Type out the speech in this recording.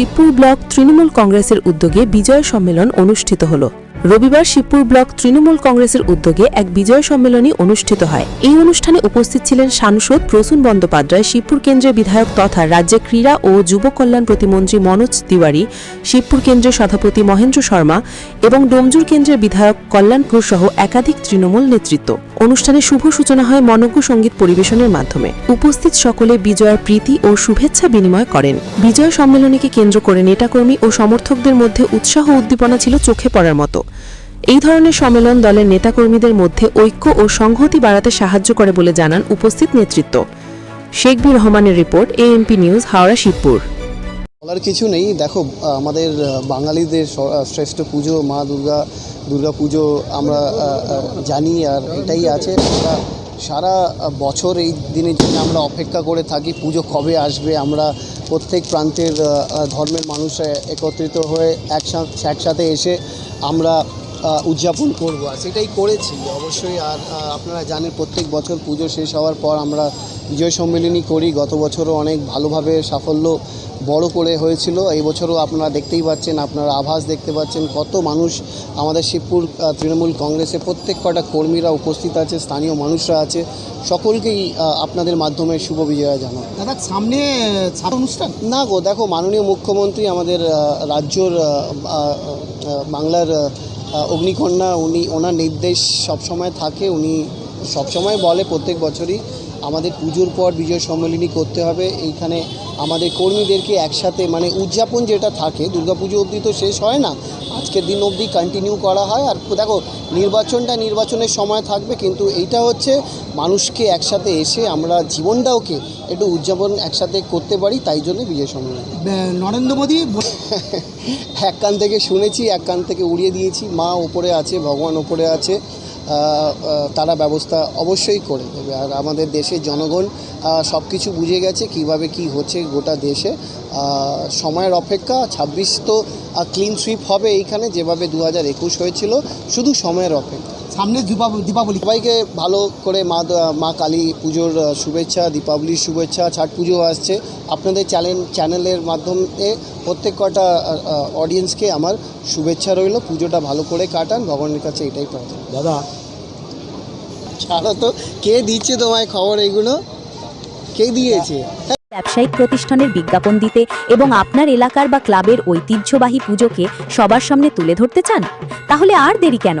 Shibpur block Trinamool কংগ্রেসের উদ্যোগে বিজয় সম্মেলন অনুষ্ঠিত হল। রবিবার শিবপুর ব্লক তৃণমূল কংগ্রেসের উদ্যোগে এক বিজয় সম্মেলনী অনুষ্ঠিত হয়। এই অনুষ্ঠানে উপস্থিত ছিলেন সাংসদ প্রসূন বন্দ্যোপাধ্যায়, শিবপুর কেন্দ্রের বিধায়ক তথা রাজ্যে ক্রীড়া ও যুব কল্যাণ প্রতিমন্ত্রী মনোজ তিওয়ারি, শিবপুর কেন্দ্রের সভাপতি মহেন্দ্র শর্মা এবং ডোমজুর কেন্দ্রের বিধায়ক কল্যাণপুর সহ একাধিক তৃণমূল নেতৃত্ব। অনুষ্ঠানে শুভ সূচনা হয় মনজ্ঞ সংগীত পরিবেশনের মাধ্যমে। উপস্থিত সকলে বিজয়ের প্রীতি ও শুভেচ্ছা বিনিময় করেন। বিজয় সম্মেলনীকে কেন্দ্র করে নেতাকর্মী ও সমর্থকদের মধ্যে উৎসাহ উদ্দীপনা ছিল চোখে পড়ার মতো। এই ধরনের সম্মেলন দলের নেতাকর্মীদের মধ্যে ঐক্য ও সংহতি বাড়াতে সাহায্য করে বলে জানান উপস্থিত নেতৃত্ব। শেখবি রহমানের report, AMP news, Howrah, Shibpur. বলার কিছু নেই। দেখো, আমাদের বাঙালিদের শ্রেষ্ঠ পুজো, মা দুর্গা দুর্গা পুজো আমরা জানি আর এটাই আছে। আমরা সারা বছর এই দিনের জন্য আমরা অপেক্ষা করে থাকি, পুজো কবে আসবে? আমরা প্রত্যেক প্রান্তের ধর্মের মানুষ একত্রিত হয়ে একসাথে একসাথে এসে আমরা উদযাপন করব আর সেটাই করেছি। অবশ্যই আর আপনারা জানেন প্রত্যেক বছর পুজো শেষ হওয়ার পর আমরা বিজয় সম্মেলনী করি। গত বছরও অনেক ভালোভাবে সাফল্য বড় করে হয়েছিল। এই বছরও আপনারা দেখতেই পাচ্ছেন আপনারা আভাস দেখতে পাচ্ছেন কত মানুষ আমাদের শিবপুর তৃণমূল কংগ্রেসে প্রত্যেক কটা কর্মীরা উপস্থিত আছে স্থানীয় মানুষরা আছে। সকলকেই আপনাদের মাধ্যমে শুভ বিজয়া জানাও দাদা সামনে অনুষ্ঠান? না গো দেখো মাননীয় মুখ্যমন্ত্রী আমাদের রাজ্যর বাংলার অগ্নিকন্যা, উনি, ওনার নির্দেশ সবসময় থাকে, উনি সবসময় বলে প্রত্যেক বছরই, আমাদের পুজোর পর বিজয় সম্মেলনী করতে হবে, এইখানে আমাদের কর্মীদেরকে একসাথে মানে উদযাপন যেটা থাকে দুর্গাপুজো অবধি তো শেষ হয় না আজকের দিন অবধি কন্টিনিউ করা হয়। আর দেখো নির্বাচনটা নির্বাচনের সময় থাকবে কিন্তু এইটা হচ্ছে মানুষকে একসাথে এসে আমরা জীবনটাওকে একটু উদযাপন একসাথে করতে পারি তাই জন্য বিজয় সম্মেলন। নরেন্দ্র মোদী এক কান থেকে শুনেছি এক কান থেকে উড়িয়ে দিয়েছি। মা ওপরে আছে ভগবান ওপরে আছে। তারা ব্যবস্থা অবশ্যই করে দেবে আর আমাদের দেশের জনগণ সব কিছু বুঝে গেছে কীভাবে কি হচ্ছে গোটা দেশে। সময়ের অপেক্ষা, ছাব্বিশ তো ক্লিন সুইপ হবে এইখানে, যেভাবে দু হাজার একুশ হয়েছিল, শুধু সময়ের অপেক্ষা। সামনে দীপাবলি দীপাবলি। সবাইকে ভালো করে মা মা কালী পুজোর শুভেচ্ছা দীপাবলির শুভেচ্ছা ছট পুজো আসছে। আপনাদের চ্যানেল চ্যানেলের মাধ্যমে প্রত্যেক কটা অডিয়েন্সকে আমার শুভেচ্ছা রইল। পুজোটা ভালো করে কাটান ভগবানের কাছে এটাই প্রার্থনা। দাদা। ছাড়া তো কে দিচ্ছে তোমায় খবর এগুলো? কে দিয়েছে? ব্যবসায়িক প্রতিষ্ঠানের বিজ্ঞাপন দিতে এবং আপনার এলাকার বা ক্লাবের ঐতিহ্যবাহী পুজোকে সবার সামনে তুলে ধরতে চান? তাহলে আর দেরি কেন?